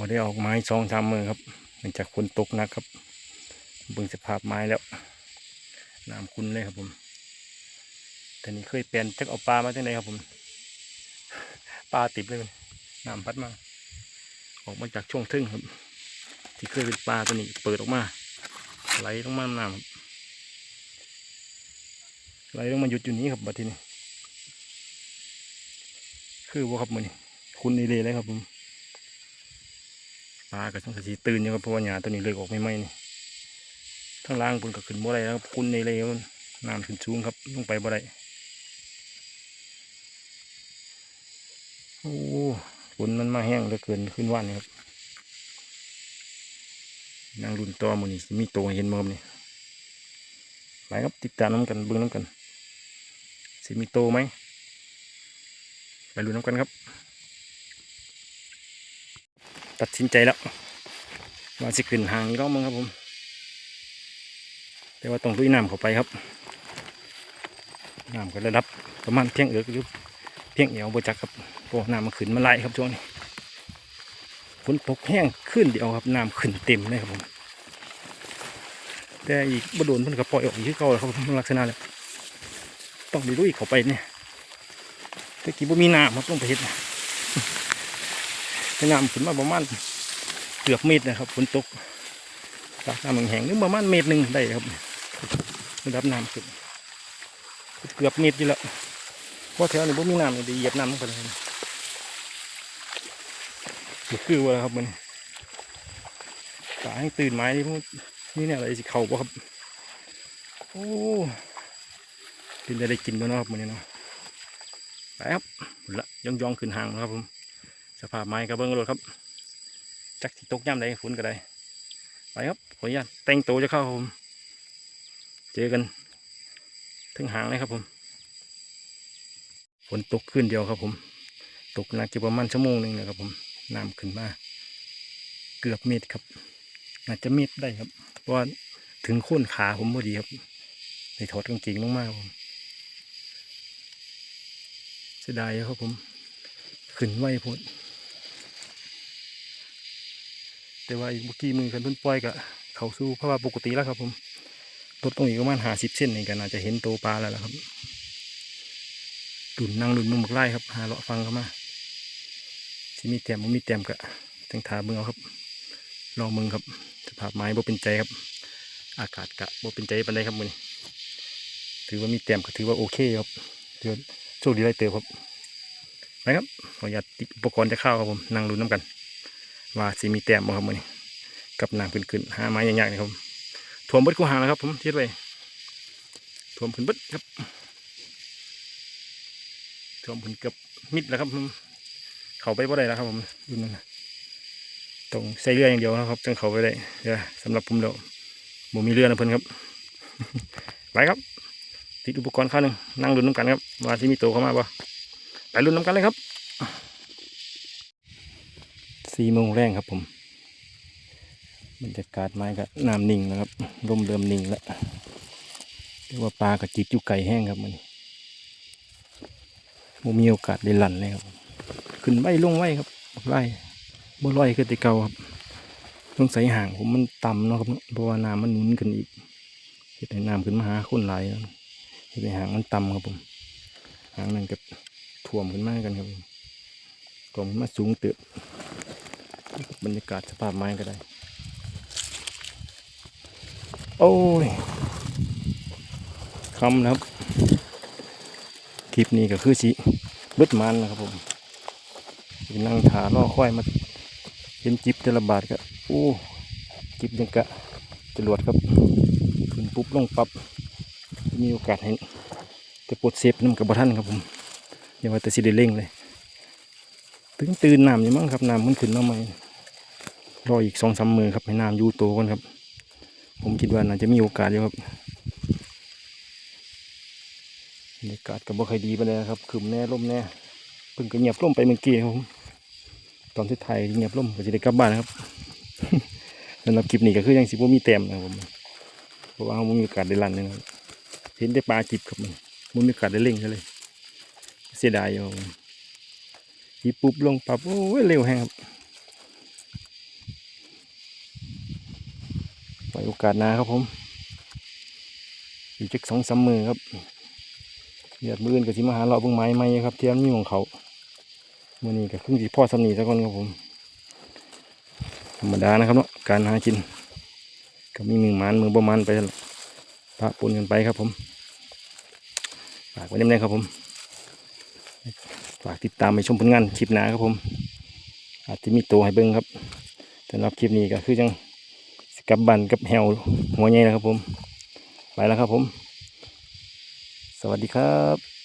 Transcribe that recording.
บ่ได้ออกไม้สองสามมือครับเนื่องจากฝนตกนักครับเบิ่งสภาพไม้แล้วน้ำคุณเลยครับผมแต่นี่เคยเปลี่ยนจักเอาปลามาจากไหนครับผมปลาติดเลยน้ำพัดมา ออกมาจากช่วงทึ่งครับ ที่เคยเป็นปลาตัวนี้เปิดออกมาไหลลงมาน้ำไหลลงมาหยุดอยู่นี้ครับบัดทีนี้ คือว่าครับมือนี่คุณนี่เลยเลยครับผม ปลากับช่องสีตื่นอยู่ครับเพราะว่าหญ้าตัวนี้เลยออกไม่ไหมนี่ทั้งล่างคุณก็ขึ้นบ่ได้แล้วครับคุณนี่เลยนน้ำขึ้นสูงครับลงไปบ่ได้โอ้ฝนมันมาแห้งเหลือเกินขึ้นว่านนี่ครับนางรุนตัวมือนี่สิมีโตเห็นมั้ครับนี่ไปครับติดตามน้ำกันเบิ้งน้ำกันสิมีโตไหมไปลุ้นน้ำกันครับ ตัดสินใจแล้วว่าสิขึ้นหางอีกรอบมึงครับผม แต่ว่าต้องลุยน้ำเข้าไปครับน้ำก็ระดับประมาณเพียงเอือกยู่เพียงเอวบจักครับเพราะน้ำมันขึ้นมาไหลครับช่วงนี้ฝนตกแห้งขึ้นเดียวครับน้ำขึ้นเต็มเลยครับผมแต่อีกบโดนเพิ่นก็ปล่อยออกอีกคือเก่าแล้วครับผมลักษณะเลยต้องไปลุยเข้าไปเนี่ยตะกี้บ่มีน้ำครับต้องไปเฮ็ด นะแต่น้ำขึ้นมาประมาณเกือบเมตรนะครับฝนตกตากน้ำแห้งนึกประมาณเมตรหนึ่งได้ครับระดับน้ำขึ้นเกือบเมตรอยู่แล้วเพราะแถวนี้บ่มีน้ำเลยไดีเหยียบน้ำลงไปเลยนี่คือว่าครับมันตาให้ตื่นไม้นี่พวกนี่เนี่ยอะไรสิเขาบ่ครับโอ้ตื่นได้ได้กินบ่เนาะครับมันนี่เนาะไปครับละย่องย่องๆขึ้นหางแล้วครับผม สภาพไม้กระเบื้องรถครับ จักที่ตกย่ำใดฝนก็ได้ ไปครับขออนุญาตแต่งตัวจะเข้าผมเจอกัน ถึงหางเลยครับผมฝนตกขึ้นเดียวครับผม ตกหนักจะประมาณชั่วโมงหนึ่งนะครับผมน้ำขึ้นมาเกือบเมตรครับน่าจจะเมตรได้ครับเพราะว่าถึงโค่นขาผมพอดีครับในถอดกางเกงลงมาครับผมเสียดายครับผม ขึ้นไหวโพด แต่ว่าอีกเมื่อกี้มือกันเพิ่นปล่อยกะเขาสู้เพราะว่าปกติแล้วครับ ผมลดตรงอีกประมาณหาสิบเส้นนี่กันอาจจะเห็นโตวปลาแล้วล่ะครับดุนนั่งดุนมึงบักไล่ครับหาเลาะฟังเข้ามาที่มีแต้มมีแต้มกะจังทาเบิ่งเอาครับลองมึงครับสภาพไม้บ่เป็นใจครับ อากาศกะบ่เป็นใจปานใดครับมือนี้ถือว่ามีแต้มก็ถือว่าโอเคครับถือว่าโชคดีไรเติบครับไปครับขออนุญาตติดอุปกรณ์จะเข้าครับผมนั่งลุ้นน้ำกัน ว่าสีมีแต้มบ่ครับมือนี้กับน้ำขึ้นขึ้นหาไม้ยากๆนะครับถ่วมเบิดกูหางแล้วครับผมเทียบไปถ่วมขึ้นเบิดครับถ่วมขึ้นเกือบมิดแล้วครับผมเขาไปบ่ได้แล้วครับผมดูนั่นต้องใส่เรืออย่างเดียวนะครับจึงเขาไปได้เดี๋ยวสำหรับผมเดี๋ยวผมมีเรือนะเพื่อนครับไปครับ ติดอุปกรณ์ข้าวหนึ่งนั่งลุ้นน้ำกันครับว่าที่มีโตเข้ามาบ่ไปลุ้นน้ำกันเลยครับ สี่โมงแรงครับผมบรรยากาศไม้กับน้ำนิ่งแล้วครับร่มเริ่มนิ่งแล้วเรียกว่าปลากับจิบจุไก่แห้งครับมันมมีโอกาสได้หลั่นเลยครับ ขึ้นไว้ลงไว้ครับไล่บ่ลอยขึ้นแต่เก่าครับต้องใส่ห่างผมมันต่ำเนาะครับเพราะว่าน้ำมันหนุนขึ้นอีกเห็ดให้น้ำขึ้นมาหาคนหลายแล้วเห็นไหมหางมันต่ำครับผมหางมันกับถ่วมขึ้นมากันครับผมถ่วมมาสูงเติบ บรรยากาศสภาพไม้ก็ได้ โอ้ยคำนะครับ คลิปนี้ก็คือสิเบิดมันนะครับผมนั่งถาล่อค่อยมาเห็นจิบแต่ละบาทก็โอ้จิบยังกะจรวดครับขึ้นปุ๊บลงปับ๊บมีโอกาสให้แต่ปลดเซฟน้ำกับบท่านครับผมอย่าว่าแต่สิได้เร่งเลย ถึงตื่นน้ำอยู่มั้งครับน้ำมันขึ้นมาใหม่ รออีกสองสามมือครับให้น้ำยูโตก่อนครับ ผมคิดว่าน่าจะมีโอกาสอยู่ครับบรรยากาศกับบ่ค่อยดีไปเลยครับขึ้นแน่ร่มแน่เพิ่งก็เงียบร่มไปเมื่อกี้ครับผมตอนที่ไทยเงียบร่มก็จะได้กลับบ้านนะครับสำหรับคลิปนี้ก็คือยังสิบ่มีแต้มนะครับผมเพราะว่าเราบ่มีโอกาสได้ลั่นเลยนะครับเห็นได้ปลาจิบครับมันมันมีโอกาสได้เล่งเลย เสียดายอยู่ยิบปุ๊บลงปับโอ้ยเร็วแห้งครับ ว้โอกาสหน้าครับผมอีกจักสองสามมือครับเดือดมืออื่นก็สิมาหาเลาเบิ่งไม้ใหม่ครับเทียมมีของเขาเมื่อนี้ก็ครึ่งสิพ่อสำนีซะก่อนครับผมธรรมดานะครับเนาะการหากินก็มีมือมันมือบ่หมันไปนั่นแหละปะปนกันไปครับผมฝากไว้เน้นๆครับผมฝากติดตามไปชมผลงานคลิปหน้าครับผม อาจจะมีตัวให้เบิ่งครับสำหรับคลิปนี้ก็คือจัง กับบันกับแฮวหัวใหญ่นะครับผม ไปแล้วครับผม สวัสดีครับ